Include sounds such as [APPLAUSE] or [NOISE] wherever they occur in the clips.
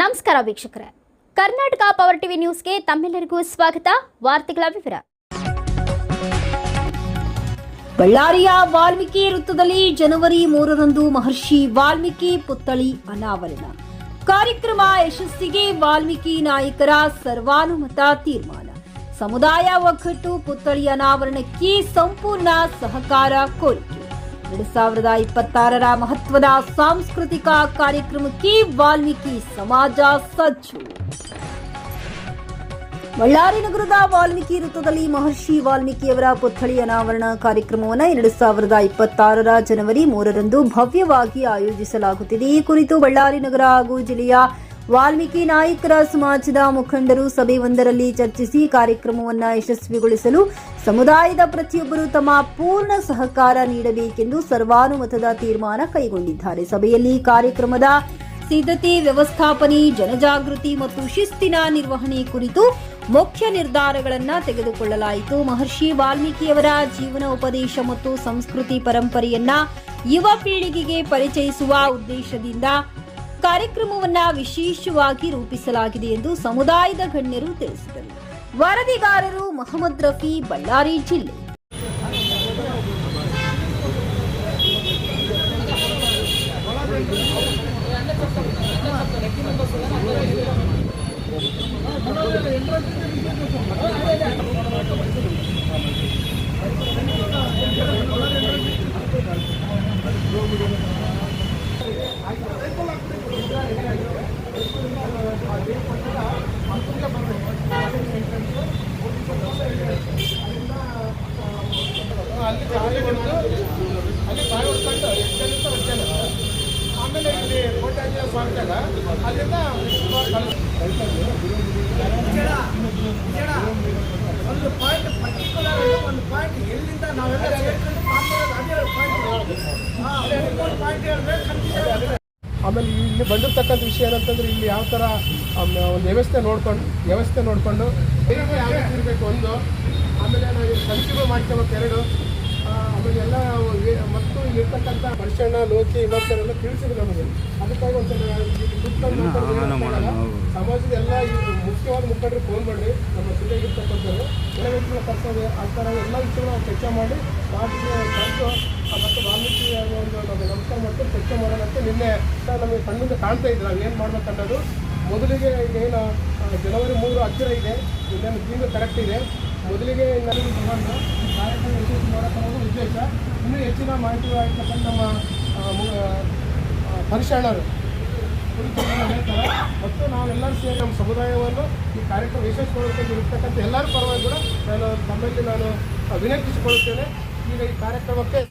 ನಮಸ್ಕಾರ ವೀಕ್ಷಕರೇ. Karnataka power TV ನ್ಯೂಸ್ಗೆ ತಮ್ಮೆಲ್ಲರಿಗೂ ಸ್ವಾಗತ. ವಾರ್ತೆಗಳ ವಿವರ. ಬಳ್ಳಾರಿಯ ವಾಲ್ಮೀಕಿ ವೃತ್ತದಲ್ಲಿ ಜನವರಿ ಮೂರರಂದು ಮಹರ್ಷಿ ವಾಲ್ಮೀಕಿ ಪುತ್ಥಳಿ ಅನಾವರಣ. ಕಾರ್ಯಕ್ರಮ ಯಶಸ್ಸಿಗೆ ವಾಲ್ಮೀಕಿ ನಾಯಕರ ಸರ್ವಾನುಮತ ತೀರ್ಮಾನ. ಸಮುದಾಯ ಒಗ್ಗಟ್ಟು ಪುತ್ಥಳಿ ಅನಾವರಣಕ್ಕೆ ಸಂಪೂರ್ಣ ಸಹಕಾರ ಕೋರಿಕೆ. ಎರಡು ಸಾವಿರದ ಇಪ್ಪತ್ತಾರರ ಮಹತ್ವದ ಸಾಂಸ್ಕೃತಿಕ ಕಾರ್ಯಕ್ರಮಕ್ಕೆ ವಾಲ್ಮೀಕಿ ಸಮಾಜ ಸಜ್ಜು. ಬಳ್ಳಾರಿ ನಗರದ ವಾಲ್ಮೀಕಿ ವೃತ್ತದಲ್ಲಿ ಮಹರ್ಷಿ ವಾಲ್ಮೀಕಿಯವರ ಪುತ್ಥಳಿ ಅನಾವರಣ ಕಾರ್ಯಕ್ರಮವನ್ನು ಎರಡು ಸಾವಿರದ ಇಪ್ಪತ್ತಾರರ ಜನವರಿ ಮೂರರಂದು ಭವ್ಯವಾಗಿ ಆಯೋಜಿಸಲಾಗುತ್ತಿದೆ. ಈ ಕುರಿತು ಬಳ್ಳಾರಿ ನಗರ ಹಾಗೂ ಜಿಲ್ಲೆಯ ವಾಲ್ಮೀಕಿ ನಾಯಕರ ಸಮಾಜದ ಮುಖಂಡರು ಸಭೆಯೊಂದರಲ್ಲಿ ಚರ್ಚಿಸಿ ಕಾರ್ಯಕ್ರಮವನ್ನು ಯಶಸ್ವಿಗೊಳಿಸಲು ಸಮುದಾಯದ ಪ್ರತಿಯೊಬ್ಬರು ತಮ್ಮ ಪೂರ್ಣ ಸಹಕಾರ ನೀಡಬೇಕೆಂದು ಸರ್ವಾನುಮತದ ತೀರ್ಮಾನ ಕೈಗೊಂಡಿದ್ದಾರೆ. ಸಭೆಯಲ್ಲಿ ಕಾರ್ಯಕ್ರಮದ ಸಿದ್ಧತೆ, ವ್ಯವಸ್ಥಾಪನೆ, ಜನಜಾಗೃತಿ ಮತ್ತು ಶಿಸ್ತಿನ ನಿರ್ವಹಣೆ ಕುರಿತು ಮುಖ್ಯ ನಿರ್ಧಾರಗಳನ್ನು ತೆಗೆದುಕೊಳ್ಳಲಾಯಿತು. ಮಹರ್ಷಿ ವಾಲ್ಮೀಕಿಯವರ ಜೀವನ ಉಪದೇಶ ಮತ್ತು ಸಂಸ್ಕೃತಿ ಪರಂಪರೆಯನ್ನ ಯುವ ಪೀಳಿಗೆಗೆ ಪರಿಚಯಿಸುವ ಉದ್ದೇಶದಿಂದ ಕಾರ್ಯಕ್ರಮವನ್ನ ವಿಶೇಷವಾಗಿ ರೂಪಿಸಲಾಗಿದೆ ಎಂದು ಸಮುದಾಯದ ಗಣ್ಯರು ತಿಳಿಸಿದರು. ವರದಿಗಾರರು ಮೊಹಮ್ಮದ್ ರಫಿ ಬಳ್ಳಾರಿ ಜಿಲ್ಲೆ. ಅಲ್ಲಿ ಗಾಳಿ ಹೊಡೆದು ಅಲ್ಲಿ ಗಾಳಿ ಹೊಡ್ಕೊಂಡು ಎಷ್ಟು ಅಲ್ಲಿ ಇರ್ತಾರೋ ಅಷ್ಟು ಜನ. ಆಮೇಲೆ ಇಲ್ಲಿ ಕೋಟೆ ಆಂಜನೇಯ ಸ್ವಾಮಿ ಜಾಗ ಅಲ್ಲಿಂದ ಒಂದು ಪಾಯಿಂಟ್ ಪರ್ಟಿಕ್ಯುಲರ್ ಒಂದು ಪಾಯಿಂಟ್ ಎಲ್ಲಿಂದ ನಾವೆಲ್ಲ ಸೇರ್ಕೊಂಡು ಪಾಯಿಂಟ್ ಒಂದು ಪಾಯಿಂಟ್ ಹೇಳ್ಬೇಕು ಆಮೇಲೆ ಇಲ್ಲಿ ಬಂದಿರ್ತಕ್ಕಂಥ ವಿಷಯ ಏನಂತಂದ್ರೆ ಇಲ್ಲಿ ಯಾವ ಥರ ಒಂದು ವ್ಯವಸ್ಥೆ ನೋಡ್ಕೊಂಡು, ವ್ಯವಸ್ಥೆ ನೋಡಿಕೊಂಡು ಯಾವ ಇರಬೇಕು ಒಂದು. ಆಮೇಲೆ ನಾವು ಸಂಖ್ಯೆಗಳು ಮಾಡ್ಕೋಬೇಕು ಎರಡು ಎಲ್ಲ ಮತ್ತು ಇರ್ತಕ್ಕಂಥ ಪರಿಶಣ ಲೋಕಿ ಇವತ್ತೆಲ್ಲ ತಿಳಿಸಿದ್ರು ನಮಗೆ. ಅದಕ್ಕಾಗಿ ಒಂದು ಕೂತ್ಕೊಂಡು ಮಾತಾಡೋದು ಸಮಾಜದ ಎಲ್ಲ ಮುಖ್ಯವಾದ ಮುಖಂಡರು ಫೋನ್ ಮಾಡಿ ನಮ್ಮ ಜಿಲ್ಲೆಗಿರ್ತಕ್ಕಂಥವ್ರು ಎಲ್ಲ ವ್ಯಕ್ತಿಗಳ ಕರ್ತವ್ಯ ಆ ಥರ ಎಲ್ಲ ವಿಷಯಗಳನ್ನ ನಾವು ಚರ್ಚೆ ಮಾಡಿ ಪಾರ್ಟಿಗೆ ಮತ್ತು ವಾಲ್ಮೀಕಿ ಒಂದು ನಮಗೆ ನಮಸ್ಕಾರ ಮಾಡ್ಕೊಂಡು ಚರ್ಚೆ ಮಾಡೋಣ ಅಂತ ನಿನ್ನೆ ನಮಗೆ ಕಣ್ಣಿಂದ ಕಾಣ್ತಾ ಇದ್ರು. ನಾವು ಏನು ಮಾಡ್ಬೇಕನ್ನೋದು ಮೊದಲಿಗೆ ಏನು ಜನವರಿ ಮೂರು ಹತ್ತಿರ ಇದೆ. ಇನ್ನೇನು ತಿಂಗಳು ಕರೆಕ್ಟ್ ಇದೆ. ಮೊದಲಿಗೆ ಎಲ್ಲರಿಗೂ ಸಂಬಂಧ. ಕಾರ್ಯಕ್ರಮ ಯಶಸ್ವಿ ಮಾಡೋದು ಉದ್ದೇಶ. ಇನ್ನೂ ಹೆಚ್ಚಿನ ಮಾಹಿತಿ ಆಗಿರ್ತಕ್ಕಂಥ ನಮ್ಮ ಪರಿಶರಣರು ಹೇಳ್ತಾರೆ. ಮತ್ತು ನಾವೆಲ್ಲರೂ ಸೇರಿ ನಮ್ಮ ಸಮುದಾಯವನ್ನು ಈ ಕಾರ್ಯಕ್ರಮ ಯಶಸ್ವಿಗೊಳಿಸಲು ಇರ್ತಕ್ಕಂಥ ಎಲ್ಲರೂ ಪರವಾಗಿ ಕೂಡ ನಾನು ತಮ್ಮಲ್ಲಿ ನಾನು ವಿನಂತಿಸಿಕೊಳ್ಳುತ್ತೇನೆ. ಈಗ ಈ ಕಾರ್ಯಕ್ರಮಕ್ಕೆ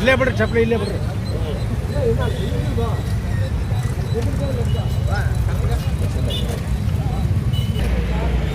ಇಲ್ಲೇ ಬಿಡ್ರಿ, ಚಪ್ಪಲಿ ಇಲ್ಲೇ ಬಿಡ್ರಿ. Thank you.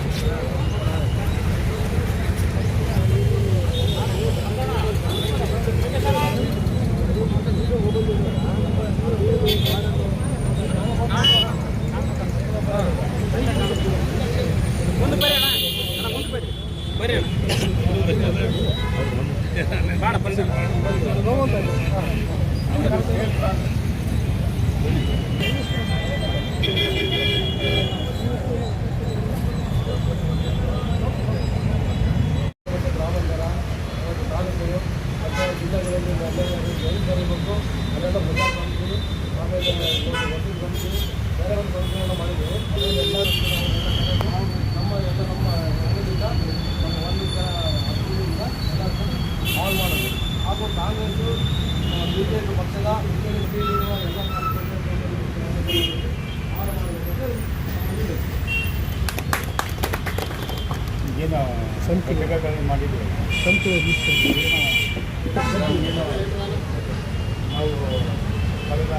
Congress B J P ಪಕ್ಷದ ಇರುವ ಎಲ್ಲ. ಏನು ಸಂಖ್ಯೆಗಳನ್ನು ಮಾಡಿದ್ದೀವಿ ಸಂತು ನಾವು ಕಳೆದ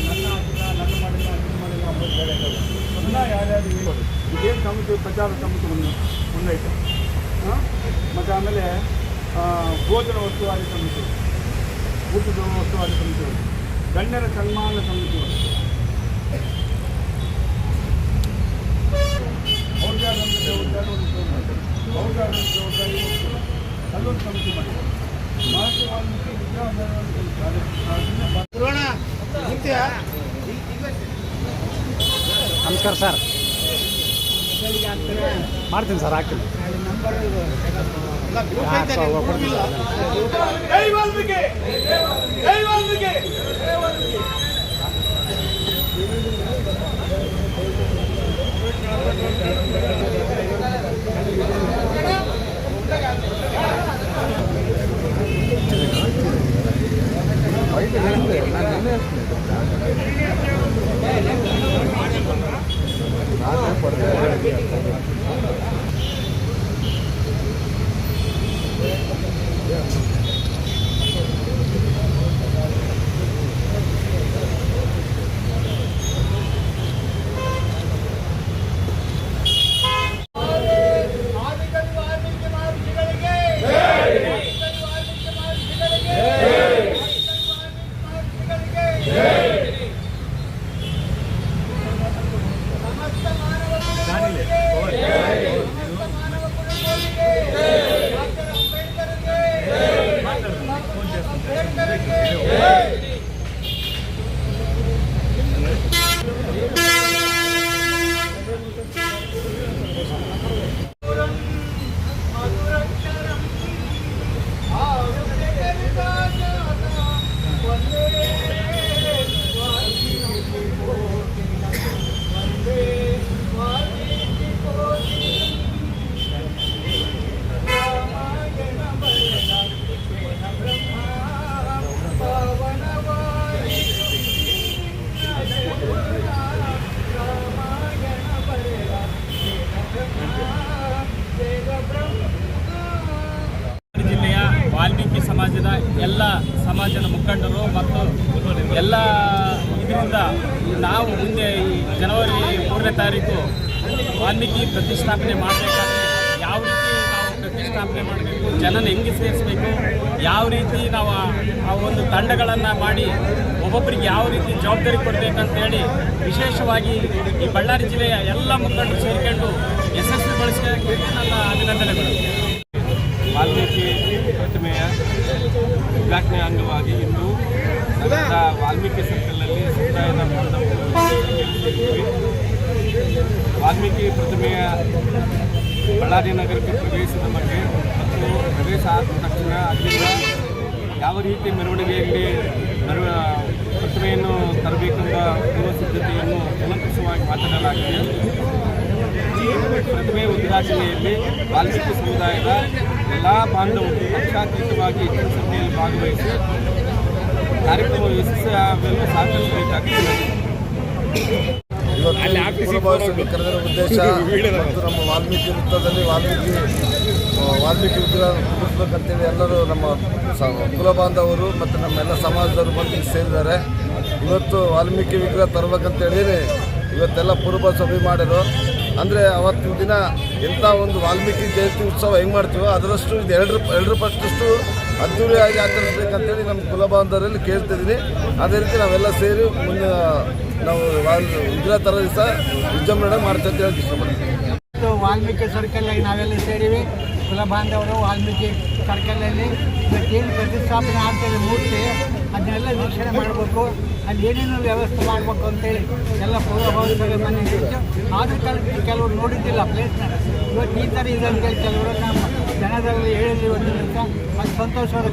ನನ್ನ ಹಾಕಿದ ನನ್ನ ಮಾಡಿದ ಇದು ಮಾಡಿದ ಅನ್ನೋದು ಬೇರೆ ಇಲ್ಲ. ಎಲ್ಲ ಯಾರ್ಯಾರು ಹೇಳ್ಬೋದು ಇದೇನು ಸಮಿತಿ ಪ್ರಚಾರ ಸಮಿತಿ ಒಂದು ಮುಂದೈತೆ ಮತ್ತು ಆಮೇಲೆ ಭೋಜನ ವಸ್ತುವಾರಿ ಸಮಿತಿ ಊಟದ ವಸ್ತುವಾರಿ ಸಮಿತಿಗಳು ಗಣ್ಯರ ಸನ್ಮಾನ ಸಮಿತಿ ಮಾಡಿದೆ ನಮಸ್ಕಾರ ಸರ್. ಮಾಡ್ತೀನಿ ಸರ್ ಹಾಕ್ತೀನಿ ಹೋಗ್ ಕೊಡ್ತೀನಿ ಸರ್. ಜಿಲ್ಲೆಯ ವಾಲ್ಮೀಕಿ ಸಮಾಜದ ಎಲ್ಲ ಸಮಾಜದ ಮುಖಂಡರು ಮತ್ತು ಎಲ್ಲ ಇದರಿಂದ ನಾವು ಮುಂದೆ ಈ ಜನವರಿ ಮೂರನೇ ತಾರೀಕು ವಾಲ್ಮೀಕಿ ಪ್ರತಿಷ್ಠಾಪನೆ ಮಾಡಬೇಕಾದ್ರೆ ಯಾವ ರೀತಿ ನಾವು ಪ್ರತಿಷ್ಠಾಪನೆ ಮಾಡಬೇಕು, ಜನನ ಹೆಂಗೆ ಸೇರಿಸಬೇಕು, ಯಾವ ರೀತಿ ನಾವು ಆ- ಒಂದು ತಂಡಗಳನ್ನು ಮಾಡಿ ಒಬ್ಬೊಬ್ಬರಿಗೆ ಯಾವ ರೀತಿ ಜವಾಬ್ದಾರಿ ಕೊಡಬೇಕಂತೇಳಿ ವಿಶೇಷವಾಗಿ ಈ ಬಳ್ಳಾರಿ ಜಿಲ್ಲೆಯ ಎಲ್ಲ ಮುಖಂಡರು ಸೇರಿಕೊಂಡು ಯಶಸ್ವಿಗೊಳಿಸೋಕ್ಕೆ ನನ್ನ ಅಭಿನಂದನೆಗಳು. ವಾಲ್ಮೀಕಿ ಪ್ರತಿಮೆಯ ಉದ್ಘಾಟನೆ ಅಂಗವಾಗಿ ಇಂದು ನಗರದ ವಾಲ್ಮೀಕಿ ಸರ್ಕಲ್ನಲ್ಲಿ ಸಮುದಾಯದ ವಾಲ್ಮೀಕಿ ಪ್ರತಿಮೆಯ ಬಳ್ಳಾರಿ ನಗರಕ್ಕೆ ಪ್ರವೇಶದ ಬಗ್ಗೆ ಮತ್ತು ಪ್ರವೇಶ ಆದ ತಕ್ಷಣ ಅಲ್ಲಿಂದ ಯಾವ ರೀತಿ ಮೆರವಣಿಗೆಯಲ್ಲಿ ಮೆರವ ಪ್ರತಿಮೆಯನ್ನು ತರಬೇಕೆಂಬ ಪೂರ್ವ ಸಿದ್ಧತೆಯನ್ನು ಕೂಲಂಕಷವಾಗಿ ಮಾತನಾಡಲಾಗಿದೆ. ಪ್ರತಿಮೆ ಉದ್ಘಾಟನೆಯಲ್ಲಿ ವಾಲ್ಮೀಕಿ ಸಮುದಾಯದ ಎಲ್ಲ ಬಾಂಧವರು ಪಕ್ಷಾತೀತವಾಗಿ ಹೆಚ್ಚಿನ ಸಂಖ್ಯೆಯಲ್ಲಿ ಭಾಗವಹಿಸಿ ಕಾರ್ಯಕ್ರಮ ಯಶಸ್ವಿಯಾಗಲು ಸಾಧಿಸಬೇಕಾಗ್ತದೆ ಕರೆದಿರೋ ಉದ್ದೇಶ [LAUGHS] ಮತ್ತು ನಮ್ಮ ವಾಲ್ಮೀಕಿ ವೃತ್ತದಲ್ಲಿ ವಾಲ್ಮೀಕಿ ವಾಲ್ಮೀಕಿ ವಿಗ್ರಹ ಕೂರಿಸ್ಬೇಕಂತೇಳಿ ಎಲ್ಲರೂ ನಮ್ಮ ಕುಲ ಬಾಂಧವರು ಮತ್ತು ನಮ್ಮೆಲ್ಲ ಸಮಾಜದವರು ಬಂದು ಸೇರಿದ್ದಾರೆ. ಇವತ್ತು ವಾಲ್ಮೀಕಿ ವಿಗ್ರಹ ತರಬೇಕಂತೇಳಿ ಇವತ್ತೆಲ್ಲ ಪೂರ್ವ ಸಭೆ ಮಾಡಿರು ಅಂದರೆ ಅವತ್ತಿನ ದಿನ ಎಂಥ ಒಂದು ವಾಲ್ಮೀಕಿ ಜಯಂತಿ ಉತ್ಸವ ಹೆಂಗೆ ಮಾಡ್ತೀವೋ ಅದರಷ್ಟು ಇದು ಎರಡರ ಎರಡರ ಪಟ್ಟಷ್ಟು ಅದ್ದೂರಿಯಾಗಿ ಆಚರಿಸ್ಬೇಕಂತೇಳಿ ನಮ್ಮ ಕುಲಬಾಂಧವರಲ್ಲಿ ಕೇಳ್ತಿದ್ದೀನಿ. ಅದೇ ರೀತಿ ನಾವೆಲ್ಲ ಸೇರಿ ಮುಂದೆ ನಾವು ವಿಗ್ರಹ ಥರ ದಿವಸ ವಿಜೃಂಭಣೆ ಮಾಡ್ತೀವಿ ಅಂತ ಹೇಳಕ್ಕೆ ಇಷ್ಟಪಡ್ತೀನಿ ಇವತ್ತು ವಾಲ್ಮೀಕಿ ಸರ್ಕಲ್ನಲ್ಲಿ ನಾವೆಲ್ಲ ಸೇರಿವಿ. ಕುಲಬಾಂಧವರು ವಾಲ್ಮೀಕಿ ಸರ್ಕಲಲ್ಲಿ ಇವತ್ತೇನು ಪ್ರತಿಷ್ಠಾಪನೆ ಆಗ್ತದೆ ಮೂರ್ತಿ, ಅದನ್ನೆಲ್ಲ ವೀಕ್ಷಣೆ ಮಾಡಬೇಕು. ಅಲ್ಲಿ ಏನೇನು ವ್ಯವಸ್ಥೆ ಮಾಡಬೇಕು ಅಂತೇಳಿ ಎಲ್ಲ ಪೂರ್ವಭಾವಿಗಳು ಮನೆ ಆದರೂ ಕಾಲಕ್ಕೆ ಕೆಲವರು ನೋಡಿದ್ದಿಲ್ಲ ಪ್ಲೇಸ್ನ ಇವತ್ತು ಈ ಥರ ಇದೆ ಅಂತೇಳಿ ಕೆಲವರು ನಮ್ಮ ಜನದಲ್ಲಿ ಒಂದು ದಿವಸ. ಅದು ಸಂತೋಷವಾದ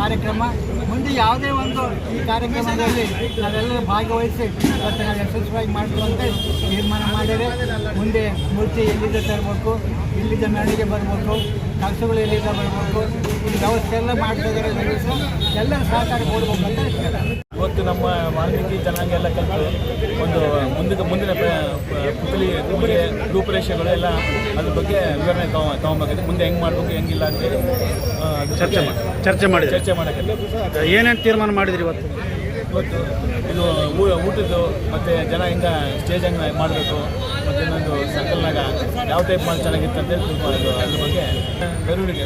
ಕಾರ್ಯಕ್ರಮ. ಮುಂದೆ ಯಾವುದೇ ಒಂದು ಈ ಕಾರ್ಯಕ್ರಮದಲ್ಲಿ ನಾವೆಲ್ಲರೂ ಭಾಗವಹಿಸಿ ಮತ್ತು ನಾವು ಯಶಸ್ವಿಯಾಗಿ ಮಾಡ್ತೀವಿ ತೀರ್ಮಾನ ಮಾಡಿದರೆ ಮುಂದೆ ಮೂರ್ತಿ ಎಲ್ಲಿಂದ ತರಬೇಕು ಇಲ್ಲಿದ್ದ ಮೆರವಣಿಗೆ ಬರಬೇಕು ಕೆಲಸಗಳು ಎಲ್ಲಿಂದ ಬರಬೇಕು. ಈ ವ್ಯವಸ್ಥೆ ಎಲ್ಲ ಮಾಡ್ತಾ ಇದ್ದಾರೆ ಎಲ್ಲರೂ ಸಹಕಾರ ಕೊಡಬೇಕು ಅಂತ ಹೇಳ್ತಾರೆ. ಇವತ್ತು ನಮ್ಮ ವಾಲ್ಮೀಕಿ ಜನಾಂಗ ಎಲ್ಲ ಕಲಿತು ಒಂದು ಮುಂದಿನ ಮುಂದಿನ ಪುತ್ಲಿ ನಮಗೆ ರೂಪುರೇಷೆಗಳು ಎಲ್ಲ ಅದ್ರ ಬಗ್ಗೆ ವಿವರಣೆ ತಗೊ ತಗೊಬೇಕಾಗಿದೆ ಮುಂದೆ ಹೆಂಗೆ ಮಾಡಬೇಕು ಹೆಂಗಿಲ್ಲ ಅಂತೇಳಿ ಚರ್ಚೆ ಚರ್ಚೆ ಮಾಡಿ ಚರ್ಚೆ ಮಾಡೋಕ್ಕೆ ಏನೇನು ತೀರ್ಮಾನ ಮಾಡಿದ್ರಿ ಇವತ್ತು? ಇವತ್ತು ಇದು ಊ- ಊಟದ್ದು ಮತ್ತು ಜನ ಹಿಂಗೆ ಸ್ಟೇಜ್ ಹೆಂಗೆ ಮಾಡಬೇಕು ಮತ್ತು ಇನ್ನೊಂದು ಸರ್ಕಲ್ನಾಗ ಯಾವ ಟೈಪ್ ಮಾಡಿ ಚೆನ್ನಾಗಿತ್ತು ಅಂತೇಳಿ ಅದು ಅದ್ರ ಬಗ್ಗೆ. ಬೆರೂರಿಗೆ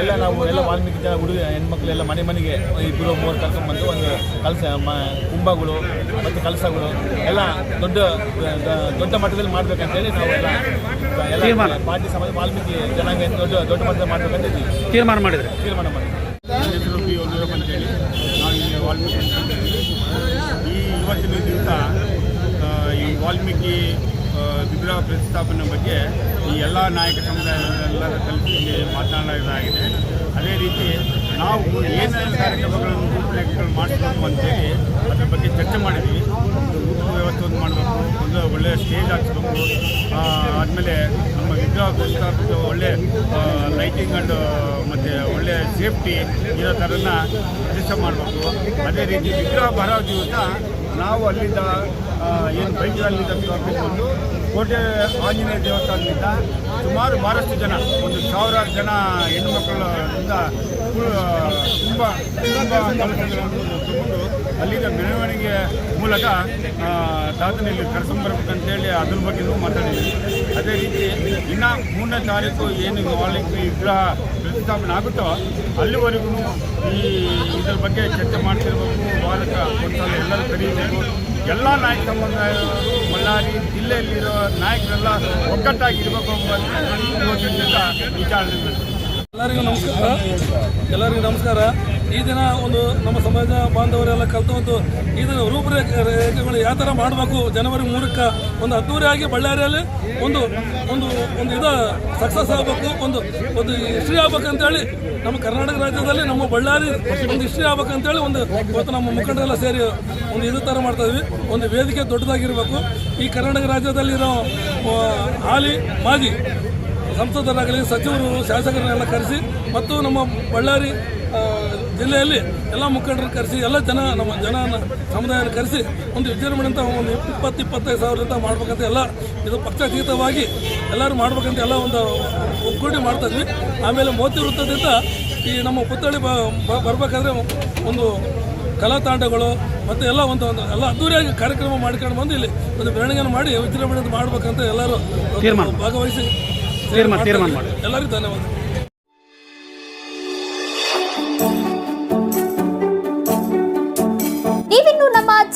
ಎಲ್ಲ ನಾವು ಎಲ್ಲ ವಾಲ್ಮೀಕಿ ಜನ ಹುಡುಗ ಹೆಣ್ಮಕ್ಳೆಲ್ಲ ಮನೆ ಮನೆಗೆ ಇಬ್ಬರು ಮೂರು ಕರ್ಕೊಂಡ್ಬಂದು ಒಂದು ಕಲಸ ಮ ಕುಂಭಗಳು ಮತ್ತು ಕಲಸಗಳು ಎಲ್ಲ ದೊಡ್ಡ ದೊಡ್ಡ ಮಟ್ಟದಲ್ಲಿ ಮಾಡಬೇಕಂತೇಳಿ ನಾವು ಎಲ್ಲ ಎಲ್ಲ ತೀರ್ಮಾನ. ಪಾರ್ಟಿ ಸಮಾಜ ವಾಲ್ಮೀಕಿ ಜನಾಂಗ ದೊಡ್ಡ ದೊಡ್ಡ ಮಟ್ಟದಲ್ಲಿ ಮಾಡಬೇಕಂತ ತೀರ್ಮಾನ ಮಾಡಿದ್ರೆ. ತೀರ್ಮಾನ ಮಾಡಿ ನನ್ನ ಹೆಸರು ಪಿ ಒಂದೂರಪ್ಪ ಅಂತೇಳಿ ನಾವು ಇಲ್ಲಿ ವಾಲ್ಮೀಕಿ ಅನ್ಕೊಂಡಿದ್ದೀವಿ. ಈ ಇವತ್ತಿನ ದಿವಸ ಆ, ಈ ವಾಲ್ಮೀಕಿ ವಿಗ್ರಹ ಪ್ರತಿಷ್ಠಾಪನೆ ಬಗ್ಗೆ ಈ ಎಲ್ಲ ನಾಯಕ ಸಮುದಾಯದೆಲ್ಲರ ಕಲಿಸಿ ಇಲ್ಲಿ ಮಾತನಾಡಲಾಗಿದೆ. ಅದೇ ರೀತಿ ನಾವು ಏನೇನು ಕಾರ್ಯಕ್ರಮಗಳನ್ನು ರೂಪರೇಖೆಗಳು ಮಾಡಿಸ್ಬೇಕು ಅಂತೇಳಿ ಅದ್ರ ಬಗ್ಗೆ ಚರ್ಚೆ ಮಾಡಿದ್ವಿ. ಊಟದ ವ್ಯವಸ್ಥೆ ಒಂದು ಮಾಡಬೇಕು, ಒಂದು ಒಳ್ಳೆಯ ಸ್ಟೇಜ್ ಹಾಕಿಸ್ಬೇಕು. ಆದಮೇಲೆ ನಮ್ಮ ವಿಗ್ರಹ ಪ್ರತಿಷ್ಠಾಪಿತ ಒಳ್ಳೆ ಲೈಟಿಂಗ್ ಆ್ಯಂಡ್ ಮತ್ತು ಒಳ್ಳೆ ಸೇಫ್ಟಿ ಇರೋ ಥರನ ಪ್ರತಿಷ್ಠೆ ಮಾಡಬೇಕು. ಅದೇ ರೀತಿ ವಿಗ್ರಹ ಬರೋ ದಿವಸ ನಾವು ಅಲ್ಲಿಂದ ಏನು ಬೈಕ್ಗಳಲ್ಲಿಂದ ಕರ್ಕೊಂಡು ಕೋಟೆ ಆಂಜನೇಯ ದೇವಸ್ಥಾನದಿಂದ ಸುಮಾರು ಭಾಳಷ್ಟು ಜನ, ಒಂದು ಸಾವಿರಾರು ಜನ ಹೆಣ್ಣು ಮಕ್ಕಳಿಂದ ತುಂಬ ತುಂಬ ಕಲಸಗಳನ್ನು ಅಲ್ಲಿಂದ ಮೆರವಣಿಗೆ ಮೂಲಕ ತಾತನಲ್ಲಿ ಕರ್ಕೊಂಬರ್ಬೇಕಂತೇಳಿ ಅದ್ರ ಬಗ್ಗೆನೂ ಮಾತಾಡಿದ್ವಿ. ಅದೇ ರೀತಿ ಇನ್ನು ಮೂರನೇ ತಾರೀಕು ಏನು ವಾಲ್ಮೀಕಿ ವಿಗ್ರಹ ಪ್ರತಿಷ್ಠಾಪನೆ ಆಗುತ್ತೋ, ಅಲ್ಲಿವರೆಗೂ ಈ ಇದ್ರ ಬಗ್ಗೆ ಚರ್ಚೆ ಮಾಡ್ತಿರ್ಬೇಕು ಒಂದ್ಸಲ ಎಲ್ಲರೂ ಕರೀಬೇಕು. ಎಲ್ಲ ನಾಯಕ ಸಮುದಾಯದವರು ಬಳ್ಳಾರಿ ಜಿಲ್ಲೆಯಲ್ಲಿರೋ ನಾಯಕರೆಲ್ಲ ಒಗ್ಗಟ್ಟಾಗಿರ್ಬೇಕು ಅನ್ನುವಂಥ ವಿಚಾರಣೆ. ಎಲ್ಲರಿಗೂ ನಮಸ್ಕಾರ ಎಲ್ಲರಿಗೂ ನಮಸ್ಕಾರ ಈ ದಿನ ಒಂದು ನಮ್ಮ ಸಮಾಜ ಬಾಂಧವರೆಲ್ಲ ಕಲಿತು ಒಂದು ಈ ದಿನ ರೂಪರೇಖೆ ರೇಖೆಗಳು ಯಾವ ಥರ ಮಾಡಬೇಕು? ಜನವರಿ ಮೂರಕ್ಕೆ ಒಂದು ಅದ್ದೂರಿಯಾಗಿ ಬಳ್ಳಾರಿಯಲ್ಲಿ ಒಂದು ಒಂದು ಒಂದು ಇದು ಸಕ್ಸಸ್ ಆಗಬೇಕು, ಒಂದು ಒಂದು ಹಿಸ್ಟ್ರಿ ಆಗ್ಬೇಕಂತೇಳಿ ನಮ್ಮ ಕರ್ನಾಟಕ ರಾಜ್ಯದಲ್ಲಿ, ನಮ್ಮ ಬಳ್ಳಾರಿ ಒಂದು ಹಿಸ್ಟ್ರಿ ಆಗ್ಬೇಕಂತೇಳಿ ಒಂದು ಇವತ್ತು ನಮ್ಮ ಮುಖಂಡರೆಲ್ಲ ಸೇರಿ ಒಂದು ಇದು ಥರ ಮಾಡ್ತಾ ಇದ್ವಿ. ಒಂದು ವೇದಿಕೆ ದೊಡ್ಡದಾಗಿರಬೇಕು. ಈ ಕರ್ನಾಟಕ ರಾಜ್ಯದಲ್ಲಿರೋ ಹಾಲಿ, ಮಾಜಿ ಸಂಸದರಾಗಲಿ, ಸಚಿವರು, ಶಾಸಕರನ್ನೆಲ್ಲ ಕರೆಸಿ ಮತ್ತು ನಮ್ಮ ಬಳ್ಳಾರಿ ಜಿಲ್ಲೆಯಲ್ಲಿ ಎಲ್ಲ ಮುಖಂಡರು ಕರೆಸಿ ಎಲ್ಲ ಜನ ನಮ್ಮ ಜನ ಸಮುದಾಯನ ಕರೆಸಿ ಒಂದು ವಿಜೃಂಭಣೆ ಅಂತ ಒಂದು ಇಪ್ಪತ್ತು ಇಪ್ಪತ್ತೈದು ಸಾವಿರದಿಂದ ಮಾಡ್ಬೇಕಂತ ಎಲ್ಲ ಇದು ಪಕ್ಷಾತೀತವಾಗಿ ಎಲ್ಲರೂ ಮಾಡ್ಬೇಕಂತ ಎಲ್ಲ ಒಂದು ಒಗ್ಗೂಡಿ ಮಾಡ್ತಾ ಇದ್ವಿ. ಆಮೇಲೆ ಮೋತಿ ವೃತ್ತದಿಂದ ಈ ನಮ್ಮ ಪುತ್ಥಳಿ ಬರಬೇಕಾದ್ರೆ ಒಂದು ಕಲಾ ತಾಂಡಗಳು ಮತ್ತು ಎಲ್ಲ ಒಂದು ಒಂದು ಎಲ್ಲ ಅದ್ದೂರಿಯಾಗಿ ಕಾರ್ಯಕ್ರಮ ಮಾಡ್ಕೊಂಡು ಬಂದು ಇಲ್ಲಿ ಒಂದು ಮೆರವಣಿಗೆಯನ್ನು ಮಾಡಿ ವಿಜೃಂಭಣೆ ಮಾಡ್ಬೇಕಂತ ಎಲ್ಲರೂ. ಭಾಗವಹಿಸಿ ಎಲ್ಲರಿಗೂ ಧನ್ಯವಾದ